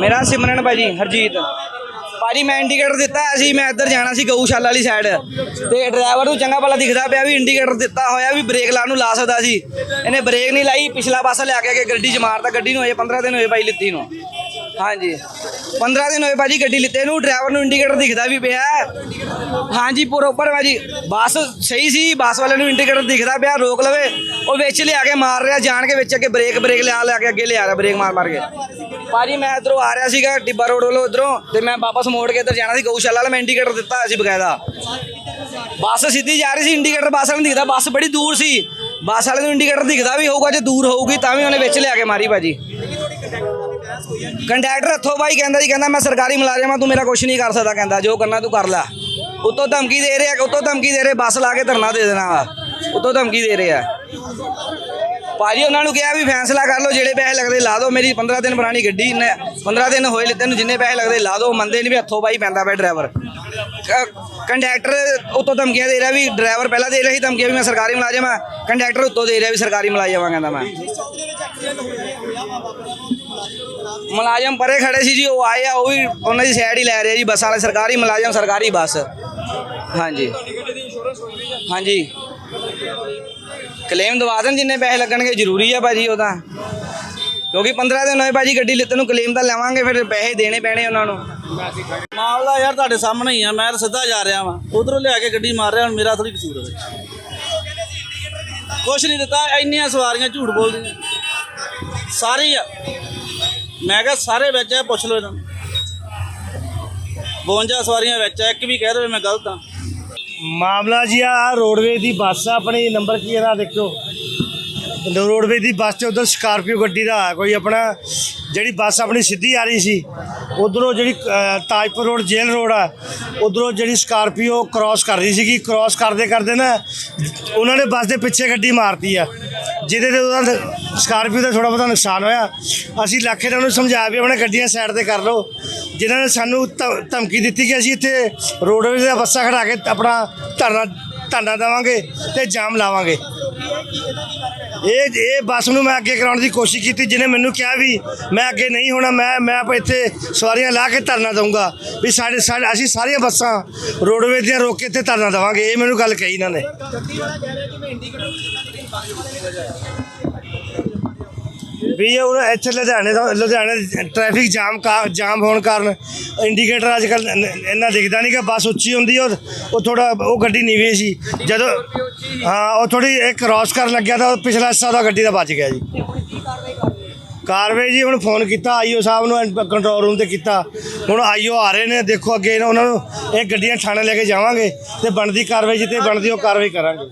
ਮੇਰਾ ਸਿਮਰਨ ਭਾਜੀ, ਹਰਜੀਤ। ਭਾਜੀ, ਮੈਂ ਇੰਡੀਕੇਟਰ ਦਿੱਤਾ ਸੀ ਮੈਂ ਇੱਧਰ ਜਾਣਾ ਸੀ ਗਊਸ਼ਾਲਾ ਵਾਲੀ ਸਾਈਡ ਤੇ ਡਰਾਈਵਰ ਨੂੰ ਚੰਗਾ ਭਲਾ ਦਿਖਦਾ ਪਿਆ ਵੀ ਇੰਡੀਕੇਟਰ ਦਿੱਤਾ ਹੋਇਆ ਵੀ ਬ੍ਰੇਕ ਲਾਉਣ ਨੂੰ ਲਾ ਸਕਦਾ ਸੀ। ਇਹਨੇ ਬ੍ਰੇਕ ਨਹੀਂ ਲਾਈ, ਪਿਛਲਾ ਪਾਸਾ ਲਿਆ ਕੇ ਗੱਡੀ 'ਚ ਮਾਰਤਾ, ਗੱਡੀ ਨੂੰ ਹੋਏ 15 ਦਿਨ ਹੋਏ ਭਾਈ ਲਿੱਤੀ ਨੂੰ। ਹਾਂਜੀ। 15 ਦਿਨ ਹੋਏ ਭਾਜੀ ਗੱਡੀ ਲਿੱਤੇ ਨੂੰ ਡਰਾਈਵਰ ਨੂੰ ਇੰਡੀਕੇਟਰ ਦਿਖਦਾ ਵੀ ਪਿਆ। ਹਾਂਜੀ ਪ੍ਰੋਪਰ ਭਾਜੀ, ਬੱਸ ਸਹੀ ਸੀ, ਬੱਸ ਵਾਲੇ ਨੂੰ ਇੰਡੀਕੇਟਰ ਦਿਖਦਾ ਪਿਆ, ਰੋਕ ਲਵੇ। ਉਹ ਵਿੱਚ ਲਿਆ ਕੇ ਮਾਰ ਰਿਹਾ, ਜਾਣ ਕੇ ਵਿੱਚ ਅੱਗੇ ਬ੍ਰੇਕ ਬ੍ਰੇਕ ਲਿਆ ਲਿਆ ਕੇ ਅੱਗੇ ਲਿਆ ਰਿਹਾ ਬ੍ਰੇਕ ਮਾਰ ਮਾਰ ਕੇ। ਭਾਜੀ, ਮੈਂ ਇਧਰੋਂ ਆ ਰਿਹਾ ਸੀਗਾ ਟਿੱਬਾ ਰੋਡ ਵੱਲੋਂ ਇਧਰੋਂ ਤੇ ਮੈਂ ਵਾਪਸ ਮੋੜ ਕੇ ਇੱਧਰ ਜਾਣਾ ਸੀ, ਗਊਸ਼ਾਲਾ ਵਾਲਾ, ਮੈਂ ਇੰਡੀਕੇਟਰ ਦਿੱਤਾ ਹੋਇਆ ਸੀ ਬਕਾਇਦਾ। ਬੱਸ ਸਿੱਧੀ ਜਾ ਰਹੀ ਸੀ ਇੰਡੀਕੇਟਰ ਬੱਸ ਵਾਲੇ ਨੂੰ ਦਿਖਦਾ, ਬੱਸ ਬੜੀ ਦੂਰ ਸੀ। ਬੱਸ ਵਾਲੇ ਨੂੰ ਇੰਡੀਕੇਟਰ ਦਿਖਦਾ ਵੀ ਹੋਊਗਾ, ਜੇ ਦੂਰ ਹੋਊਗੀ, ਤਾਂ ਵੀ ਉਹਨੇ ਵਿੱਚ ਲਿਆ ਕੇ ਮਾਰੀ ਭਾਜੀ। ਕੰਡਕਟਰ ਹੱਥੋਂ ਬਾਈ ਕਹਿੰਦਾ ਜੀ, ਕਹਿੰਦਾ ਮੈਂ ਸਰਕਾਰੀ ਮੁਲਾਜ਼ਮ ਆ ਤੂੰ ਮੇਰਾ ਕੁਝ ਨਹੀਂ ਕਰ ਸਕਦਾ, ਕਹਿੰਦਾ, ਜੋ ਕਰਨਾ ਤੂੰ ਕਰ ਲੈ। ਉਤੋਂ ਧਮਕੀ ਦੇ ਰਿਹਾ, ਉਤੋਂ ਧਮਕੀ ਦੇ ਰਿਹਾ, ਬੱਸ ਲਾ ਕੇ ਧਰਨਾ ਦੇ ਦੇਣਾ ਵਾ। ਉਤੋਂ ਧਮਕੀ ਦੇ ਰਿਹਾ। ਆ ਭਾਜੀ, ਉਹਨਾਂ ਨੂੰ ਕਿਹਾ ਵੀ ਫੈਸਲਾ ਕਰ ਲਓ, ਜਿਹੜੇ ਪੈਸੇ ਲੱਗਦੇ ਲਾ ਦਿਓ। ਮੇਰੀ 15 ਦਿਨ ਪੁਰਾਣੀ ਗੱਡੀ ਨੇ 15 ਦਿਨ ਹੋਏ ਲਿੱਤੇ ਨੂੰ ਜਿੰਨੇ ਪੈਸੇ ਲੱਗਦੇ ਲਾ ਦਿਓ ਮੰਨਦੇ ਨਹੀਂ ਵੀ ਹੱਥੋਂ ਬਾਈ ਪੈਂਦਾ ਪਿਆ ਡਰਾਈਵਰ। ਕੰਡਕਟਰ ਉੱਤੋਂ ਧਮਕੀਆਂ ਦੇ ਰਿਹਾ ਵੀ ਡਰਾਈਵਰ ਪਹਿਲਾਂ ਦੇ ਰਿਹਾ ਸੀ ਧਮਕੀਆਂ ਵੀ ਮੈਂ ਸਰਕਾਰੀ ਮੁਲਾਜ਼ਮ ਆ, ਕੰਡਕਟਰ ਉੱਤੋਂ ਦੇ ਰਿਹਾ ਵੀ ਸਰਕਾਰੀ ਮੁਲਾਜ਼ਮ ਆ, ਕਹਿੰਦਾ ਮੈਂ। ਮੁਲਾਜ਼ਮ ਪਰੇ ਖੜੇ ਸੀ ਜੀ, ਉਹ ਆਏ ਆ, ਉਹ ਵੀ ਉਹਨਾਂ ਦੀ ਸਾਈਡ ਹੀ ਲੈ ਰਿਹਾ ਜੀ, ਬੱਸ ਵਾਲੇ ਸਰਕਾਰੀ ਮੁਲਾਜ਼ਮ, ਸਰਕਾਰੀ ਬੱਸ। ਹਾਂਜੀ। ਹਾਂਜੀ। ਕਲੇਮ ਦਵਾ ਦੇਣ ਜਿੰਨੇ ਪੈਸੇ ਲੱਗਣਗੇ, ਜ਼ਰੂਰੀ ਆ ਭਾਜੀ ਉਹ ਤਾਂ। ਕਿਉਂਕਿ 15 ਦਿਨ ਹੋਏ ਭਾਜੀ ਗੱਡੀ ਲਿੱਤੇ ਨੂੰ ਕਲੇਮ ਤਾਂ ਲਵਾਂਗੇ, ਫਿਰ ਪੈਸੇ ਦੇਣੇ ਪੈਣੇ ਉਹਨਾਂ ਨੂੰ। ਮਾਮਲਾ ਯਾਰ ਤੁਹਾਡੇ ਸਾਹਮਣੇ ਹੀ ਆ, ਮੈਂ ਤਾਂ ਸਿੱਧਾ ਜਾ ਰਿਹਾ ਵਾਂ। ਉਧਰੋਂ ਲਿਆ ਕੇ ਗੱਡੀ ਮਾਰ ਰਿਹਾ, ਹੁਣ ਮੇਰਾ ਥੋੜੀ ਕਸੂਰ ਹੈ ਕੁਛ ਨਹੀਂ ਦਿੱਤਾ, ਇੰਨੀਆਂ ਸਵਾਰੀਆਂ ਝੂਠ ਬੋਲਦੀਆਂ। ਸਾਰੀ ਆ। ਮੈਂ ਕਿਹਾ ਸਾਰੇ ਵਿੱਚ ਆ, ਪੁੱਛ ਲਓ ਇਹਨਾਂ ਨੂੰ। 52 ਸਵਾਰੀਆਂ ਵਿੱਚ ਆ, ਇੱਕ ਵੀ ਕਹਿ ਦੇਵੇ ਮੈਂ ਗਲਤ ਆ। ਮਾਮਲਾ ਜੀ ਆ ਰੋਡਵੇ ਦੀ ਬੱਸ ਆ, ਆਪਣੀ ਨੰਬਰ ਕੀ ਇਹਦਾ ਦੇਖੋ। ਰੋਡਵੇ ਦੀ ਬੱਸ ਤੇ ਉਧਰ ਸਕਾਰਪੀਓ ਗੱਡੀ ਦਾ ਕੋਈ ਆਪਣਾ ਜਿਹੜੀ ਬੱਸ ਆਪਣੀ ਸਿੱਧੀ ਆ ਰਹੀ ਸੀ, ਉਧਰੋਂ ਜਿਹੜੀ ਤਾਜਪੁਰ ਰੋਡ, ਜੇਲ੍ਹ ਰੋਡ ਆ, ਉਧਰੋਂ ਜਿਹੜੀ ਸਕਾਰਪੀਓ ਕ੍ਰਾਸ ਕਰ ਰਹੀ ਸੀਗੀ ਕ੍ਰਾਸ ਕਰਦੇ ਕਰਦੇ ਨਾ ਉਹਨਾਂ ਨੇ ਬੱਸ ਦੇ ਪਿੱਛੇ ਗੱਡੀ ਮਾਰਤੀ ਆ, ਜਿਹਦੇ ਤੇ ਉਹਦਾ ਸਕਾਰਪੀਓ ਦਾ ਥੋੜਾ ਬਹੁਤਾ ਨੁਕਸਾਨ ਹੋਇਆ। ਅਸੀਂ ਲੱਖੇ ਉਹਨਾਂ ਨੂੰ ਸਮਝਾਇਆ ਵੀ ਆਪਣੇ ਗੱਡੀਆਂ ਸਾਈਡ ਤੇ ਕਰ ਲਓ। ਜਿਨ੍ਹਾਂ ਨੇ ਸਾਨੂੰ ਧਮ- ਧਮਕੀ ਦਿੱਤੀ ਕਿ ਅਸੀਂ ਇੱਥੇ ਰੋਡਵੇਜ਼ ਦਾ ਬੱਸਾਂ ਖੜਾ ਕੇ ਆਪਣਾ ਧਰਨਾ ਧਰਨਾ ਦੇਵਾਂਗੇ ਤੇ ਜਾਮ ਲਾਵਾਂਗੇ। ਇਹ ਇਹ ਬੱਸ ਨੂੰ ਮੈਂ ਅੱਗੇ ਕਰਾਉਣ ਦੀ ਕੋਸ਼ਿਸ਼ ਕੀਤੀ, ਜਿਹਨੇ ਮੈਨੂੰ ਕਿਹਾ ਵੀ ਮੈਂ ਅੱਗੇ ਨਹੀਂ ਹੋਣਾ, ਮੈਂ ਮੈਂ ਆਪਾਂ ਇੱਥੇ ਸਵਾਰੀਆਂ ਲਾ ਕੇ ਧਰਨਾ ਦਊਂਗਾ, ਵੀ ਸਾਡੇ ਸਾਡੇ, ਅਸੀਂ ਸਾਰੀਆਂ ਬੱਸਾਂ ਰੋਡਵੇਜ਼ ਦੀਆਂ ਰੋਕ ਕੇ ਇੱਥੇ ਧਰਨਾ ਦੇਵਾਂਗੇ, ਇਹ ਮੈਨੂੰ ਗੱਲ ਕਹੀ ਇਹਨਾਂ ਨੇ। ਵੀ ਇਹ ਹੁਣ ਇੱਥੇ ਲੁਧਿਆਣੇ ਤੋਂ ਲੁਧਿਆਣੇ ਟ੍ਰੈਫਿਕ ਜਾਮ ਕਾ ਜਾਮ ਹੋਣ ਕਾਰਨ ਇੰਡੀਕੇਟਰ ਅੱਜ ਕੱਲ ਇੰਨਾ ਦਿਖਦਾ ਨਹੀਂ ਕਿ ਬੱਸ ਉੱਚੀ ਹੁੰਦੀ ਔਰ ਉਹ ਥੋੜਾ ਉਹ ਗੱਡੀ ਨੀਵੀਂ ਸੀ। ਜਦੋਂ ਹਾਂ ਉਹ ਥੋੜੀ ਇੱਕ ਕ੍ਰਾਸ ਕਰਨ ਲੱਗਿਆ ਤਾਂ ਉਹ ਪਿਛਲਾ ਹਿੱਸਾ ਦਾ ਗੱਡੀ ਦਾ ਬਚ ਗਿਆ ਜੀ। ਕਾਰਵਾਈ ਜੀ ਹੁਣ ਫੋਨ ਕੀਤਾ ਆਈਓ ਸਾਹਿਬ ਨੂੰ ਕੰਟਰੋਲ ਰੂਮ ਤੇ ਕੀਤਾ। ਹੁਣ ਆਈਓ ਆ ਰਹੇ ਨੇ ਦੇਖੋ ਅੱਗੇ ਇਹਨਾਂ- ਉਹਨਾਂ ਨੂੰ ਇਹ ਗੱਡੀਆਂ ਥਾਣੇ ਲੈ ਕੇ ਜਾਵਾਂਗੇ ਤੇ ਬਣਦੀ ਕਾਰਵਾਈ ਜਿੱਤੇ ਬਣਦੀ ਉਹ ਕਾਰਵਾਈ ਕਰਾਂਗੇ।